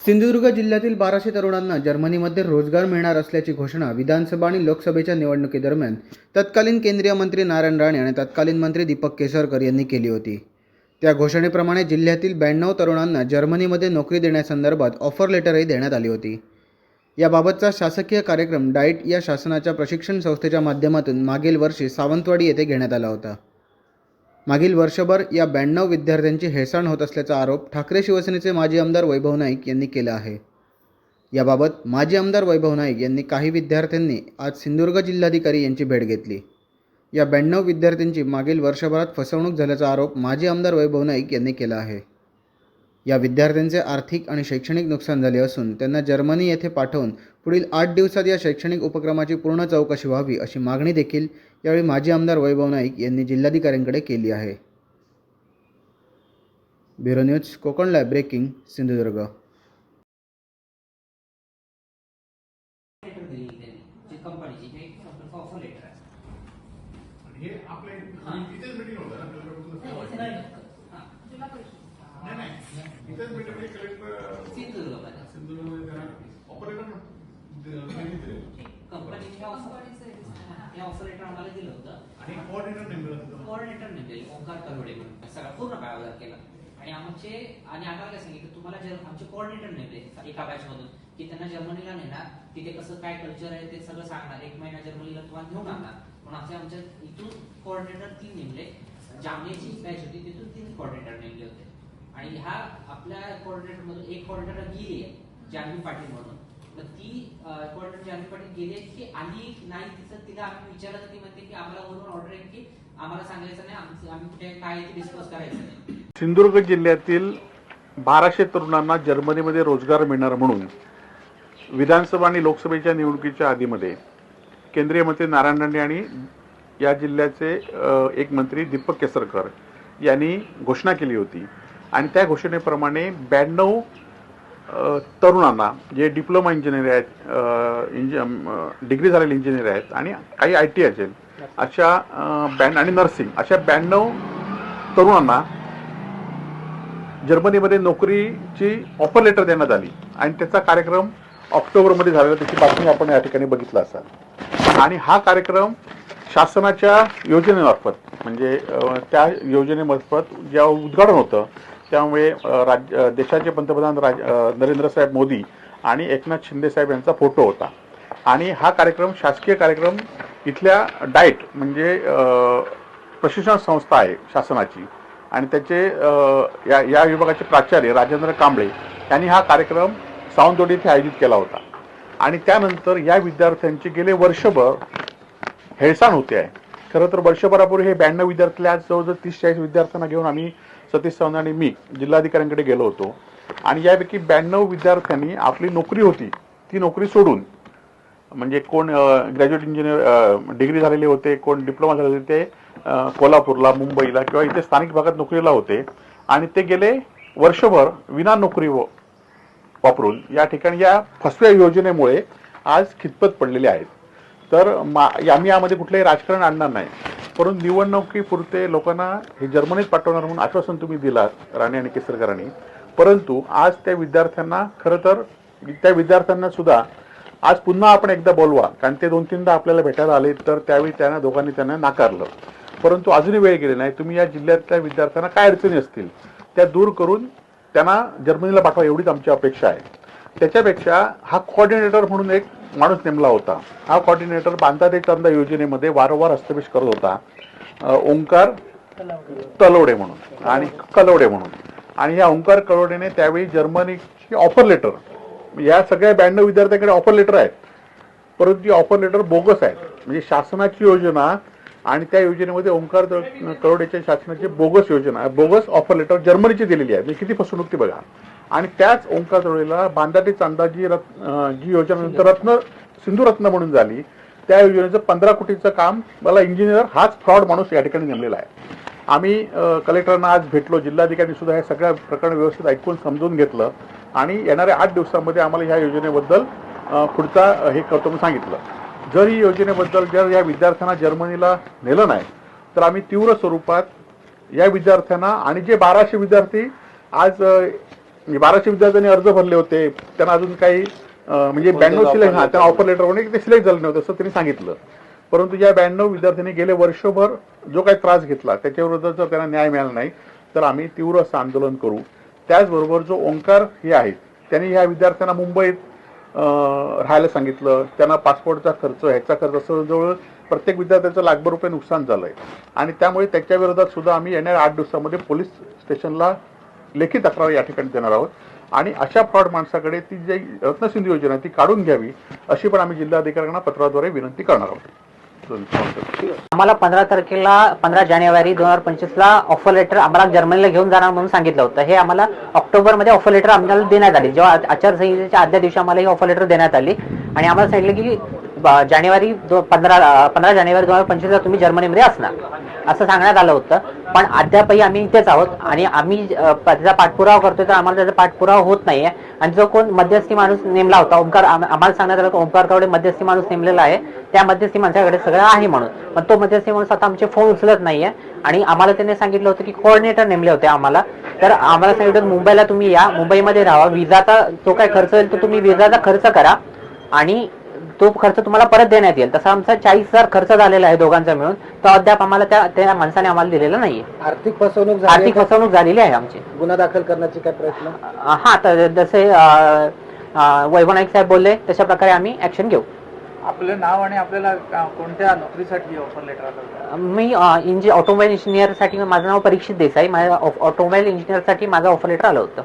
सिंधुदुर्ग जिल्ह्यातील बाराशे तरुणांना जर्मनीमध्ये रोजगार मिळणार असल्याची घोषणा विधानसभा आणि लोकसभेच्या निवडणुकीदरम्यान तत्कालीन केंद्रीय मंत्री नारायण राणे आणि तत्कालीन मंत्री दीपक केसरकर यांनी केली होती. त्या घोषणेप्रमाणे जिल्ह्यातील ब्याण्णव तरुणांना जर्मनीमध्ये नोकरी देण्यासंदर्भात ऑफर लेटरही देण्यात आली होती. याबाबतचा शासकीय कार्यक्रम डाईट या शासनाच्या प्रशिक्षण संस्थेच्या माध्यमातून मागील वर्षी सावंतवाडी येथे घेण्यात आला होता. मागील वर्षभर या ब्याण्णव विद्यार्थ्यांची हेळसांड होत असल्याचा आरोप ठाकरे शिवसेनेचे माजी आमदार वैभव नाईक यांनी केला आहे. याबाबत माजी आमदार वैभव नाईक यांनी काही विद्यार्थ्यांनी आज सिंधुदुर्ग जिल्हाधिकारी यांची भेट घेतली. या ब्याण्णव विद्यार्थ्यांची मागील वर्षभरात फसवणूक झाल्याचा आरोप माजी आमदार वैभव नाईक यांनी केला आहे. या विद्यार्थ्यांचे आर्थिक आणि शैक्षणिक नुकसान झाले असून त्यांना जर्मनी येथे पाठवून पुढील आठ दिवसात या शैक्षणिक उपक्रमाची पूर्ण चौकशी व्हावी अशी मागणी देखील यावेळी माजी आमदार वैभव नाईक यांनी जिल्हाधिकाऱ्यांकडे केली आहे. Bureau news Konkan live breaking Sindhudurg. हे नाही, नाही. इथेच मीटिंग म्हणजे कलेक्टर सिंधुदुर्गमध्ये सिंधुदुर्ग त्यांना ऑपरेटर कंपनीच्या हे आम्हाला दिलं होतं. आणि कोऑर्डिनेटर नेमलं होतं. कोऑर्डिनेटर नेमले ओंकार करोडे म्हणून. सगळा पूर्ण काळावर केला. आणि आमचे आणि आम्हाला काय सांगितलं तुम्हाला जर आमचे कोऑर्डिनेटर नेमले एका बॅच मधून की त्यांना जर्मनीला नेणार तिथे कसं काय कल्चर आहे ते सगळं सांगणार. एक महिना जर्मनीला तुम्हाला घेऊन आणणार. म्हणून आमच्या आमच्या इथून कोऑर्डिनेटर तीन नेमले. जामनेची बॅच होती तिथून तीन कोऑर्डिनेटर नेमले होते. आणि ह्या आपल्या कोऑर्डिनेटर मधून एक कोऑर्डिनेटर गेली आहे जान्हवी पाटील म्हणून. मग ती कोऑर्डिनेटर जान्हवी पाटील गेली आहे की आली नाही तिचं तिला आम्ही विचारलं ती म्हणते की आम्हाला वरून ऑर्डर आहे की आम्हाला सांगायचं नाही आमचं आम्ही कुठे काय डिस्कस करायचं नाही. सिंधुदुर्ग जिल्ह्यातील बाराशे तरुणांना जर्मनीमध्ये रोजगार मिळणार म्हणून विधानसभा आणि लोकसभेच्या निवडणुकीच्या आधीमध्ये केंद्रीय मंत्री नारायण राणे आणि या जिल्ह्याचे एक मंत्री दीपक केसरकर यांनी घोषणा केली होती. आणि त्या घोषणेप्रमाणे ब्याण्णव तरुणांना जे डिप्लोमा इंजिनियर आहेत इंजि डिग्री झालेले इंजिनियर आहेत आणि काही आय टी असेल अशा अ, आणि नर्सिंग अशा ब्याण्णव तरुणांना जर्मनीमध्ये नोकरीची ऑफर लेटर देण्यात आली आणि त्याचा कार्यक्रम ऑक्टोबरमध्ये झालेला त्याची बातमी आपण या ठिकाणी बघितला असाल. आणि हा कार्यक्रम शासनाच्या योजनेमार्फत म्हणजे त्या योजनेमार्फत ज्या उद्घाटन होतं त्यामुळे राज्य देशाचे पंतप्रधान राज नरेंद्रसाहेब नरेंद्र साहेब मोदी आणि एकनाथ शिंदेसाहेब यांचा फोटो होता. आणि हा कार्यक्रम शासकीय कार्यक्रम इथल्या डाएट म्हणजे प्रशिक्षण संस्था आहे शासनाची. आणि त्याचे या या विभागाचे प्राचार्य राजेंद्र कांबळे यांनी हा कार्यक्रम सावंतवाडी येथे आयोजित केला होता. आणि त्यानंतर या विद्यार्थ्यांचे गेले वर्षभर हेळसाण होते आहे. खरं तर वर्षभरापूर्वी हे ब्याण्णव विद्यार्थी आज जवळजवळ तीस चाळीस विद्यार्थ्यांना घेऊन आम्ही सतीश चव्हाण आणि मी जिल्हाधिकाऱ्यांकडे गेलो होतो. आणि यापैकी ब्याण्णव विद्यार्थ्यांनी आपली नोकरी होती ती नोकरी सोडून म्हणजे कोण ग्रॅज्युएट इंजिनियर डिग्री झालेले होते कोण डिप्लोमा झालेले होते कोल्हापूरला मुंबईला किंवा इथे स्थानिक भागात नोकरीला होते. आणि ते गेले वर्षभर विना नोकरी व- वापरून. या ठिकाणी या फसव्या योजनेमुळे आज खितपत पडलेले आहेत. तर मा आम्ही यामध्ये कुठलंही राजकारण आणणार नाही. परंतु निवडणुकीपुरते लोकांना हे जर्मनीत पाठवणार म्हणून आश्वासन तुम्ही दिलात राणे आणि केसरकरांनी. परंतु आज त्या विद्यार्थ्यांना खरं तर त्या विद्यार्थ्यांना सुद्धा आज पुन्हा आपण एकदा बोलवा कारण ते दोन तीनदा आपल्याला भेटायला आले तर त्यावेळी त्यांना दोघांनी त्यांना नाकारलं. परंतु अजूनही वेळ गेली नाही. तुम्ही या जिल्ह्यातल्या विद्यार्थ्यांना काय अडचणी असतील त्या दूर करून त्यांना जर्मनीला पाठवा एवढीच आमची अपेक्षा आहे. त्याच्यापेक्षा हा कॉर्डिनेटर म्हणून एक माणूस नेमला होता. हा कॉर्डिनेटर बांधा ते चंदा योजनेमध्ये वारंवार हस्तक्षेप करत होता. ओंकार तलवडे म्हणून आणि कलवडे म्हणून. आणि या ओंकार कलवडेने त्यावेळी जर्मनीची ऑफर लेटर या सगळ्या ब्याण्णव विद्यार्थ्यांकडे ऑफर लेटर आहेत. परंतु ती ऑफर लेटर बोगस आहेत. म्हणजे शासनाची योजना आणि त्या योजनेमध्ये ओंकार करोडेच्या शासनाची बोगस योजना बोगस ऑफर लेटर जर्मनीची दिलेली आहे. म्हणजे किती फसवणूक ती बघा. आणि त्याच ओंकार तळेला बांधाटी चांदा जी रत् अं, जी योजना रत्न सिंधू रत्न म्हणून झाली. त्या योजनेचं पंधरा कोटीचं काम मला इंजिनियर हाच फ्रॉड माणूस या ठिकाणी नेमलेला आहे. आम्ही कलेक्टरांना आज भेटलो जिल्हाधिकारी सुद्धा हे सगळं प्रकरण व्यवस्थित ऐकून समजून घेतलं आणि येणाऱ्या आठ दिवसामध्ये आम्हाला ह्या योजनेबद्दल पुढचा हे करतो म्हणून सांगितलं. जर ही योजनेबद्दल जर या विद्यार्थ्यांना जर्मनीला नेलं नाही तर आम्ही तीव्र स्वरूपात या विद्यार्थ्यांना आणि जे बाराशे विद्यार्थी आज म्हणजे बाराशे विद्यार्थ्यांनी अर्ज भरले होते. त्यांना अजून काही म्हणजे ब्याण्णव सिलेक्ट हा त्यांना ऑफर लेटर ते सिलेक्ट झाले नव्हते असं त्यांनी सांगितलं. परंतु या ब्याण्णव विद्यार्थ्यांनी गेले वर्षभर जो काही त्रास घेतला त्याच्याविरुद्ध जर त्यांना न्याय मिळाला नाही. तर आम्ही तीव्र असं आंदोलन करू. त्याचबरोबर जो ओंकार हे आहेत त्यांनी ह्या विद्यार्थ्यांना मुंबईत राहायला सांगितलं. त्यांना पासपोर्टचा खर्च ह्याचा खर्च असं जवळ प्रत्येक विद्यार्थ्याचं लाखभर रुपये नुकसान झालंय. आणि त्यामुळे त्याच्या विरोधात सुद्धा आम्ही येणाऱ्या आठ दिवसामध्ये पोलीस स्टेशनला लेखी तक्रार या ठिकाणी देणार आहोत. आणि अशा फ्रॉड माणसाकडे ती जी रत्नसिंधू योजना आहे ती काढून घ्यावी अशी पण आम्ही जिल्हाधिकाऱ्यांना पत्राद्वारे विनंती करणार आहोत. आम्हाला पंधरा तारखेला पंधरा जानेवारी दोन हजार पंचवीस ला ऑफर लेटर आम्हाला जर्मनीला घेऊन जाणार म्हणून सांगितलं होतं. हे आम्हाला ऑक्टोबरमध्ये ऑफर लेटर आम्हाला देण्यात आली. जेव्हा आचारसंहितेच्या आदल्या दिवशी आम्हाला ही ऑफर लेटर देण्यात आली. आणि आम्हाला सांगितलं की जानेवारी दो- पंधरा पंधरा जानेवारी दोन हजार पंचवीसला तुम्ही जर्मनीमध्ये असणार. असं सांगण्यात आलं होतं. पण अद्यापही आम्ही इथेच आहोत आणि आम्ही त्याचा पाठपुरावा करतोय तर आम्हाला त्याचा पाठपुरावा होत नाहीये. आणि जो कोण मध्यस्थी माणूस नेमला होता ओंकार आम्हाला सांगण्यात आलं की ओंकार कावडे मध्यस्थी माणूस नेमलेला आहे. त्या मध्यस्थी माणसाकडे सगळं आहे म्हणून. पण तो मध्यस्थी माणूस आता आमचे फोन उचलत नाहीये. आणि आम्हाला त्यांनी सांगितलं होतं की कोऑर्डिनेटर नेमले होते आम्हाला. तर आम्हाला सांगितलं मुंबईला तुम्ही या. मुंबईमध्ये राहा. विजाचा जो काय खर्च होईल तो तुम्ही विजाचा खर्च करा. आणि तो खर्च तुम्हाला परत देण्यात येईल. तसा आमचा चाळीस हजार खर्च झालेला आहे दोघांचा मिळून. तो अद्याप आम्हाला त्या त्या माणसाने आम्हाला दिलेला नाहीये. आर्थिक फसवणूक झाली आर्थिक फसवणूक झालेली आहे आमची. गुन्हा दाखल करण्याचे काय प्रयत्न? अं, हा तर जसे अं, अं, वैभव नाईक साहेब बोलले तशा प्रकारे आम्ही ऍक्शन घेऊ. आपलं नाव आणि आपल्याला का- कोणत्या नोकरीसाठी ऑफर लेटर आलं होतं? मी इंजि ऑटोमोबाईल इंजिनियरसाठी माझं नाव परीक्षित देसाई. माझ्या ऑटोमोबाईल इंजिनियरसाठी माझं ऑफर लेटर आलं होतं.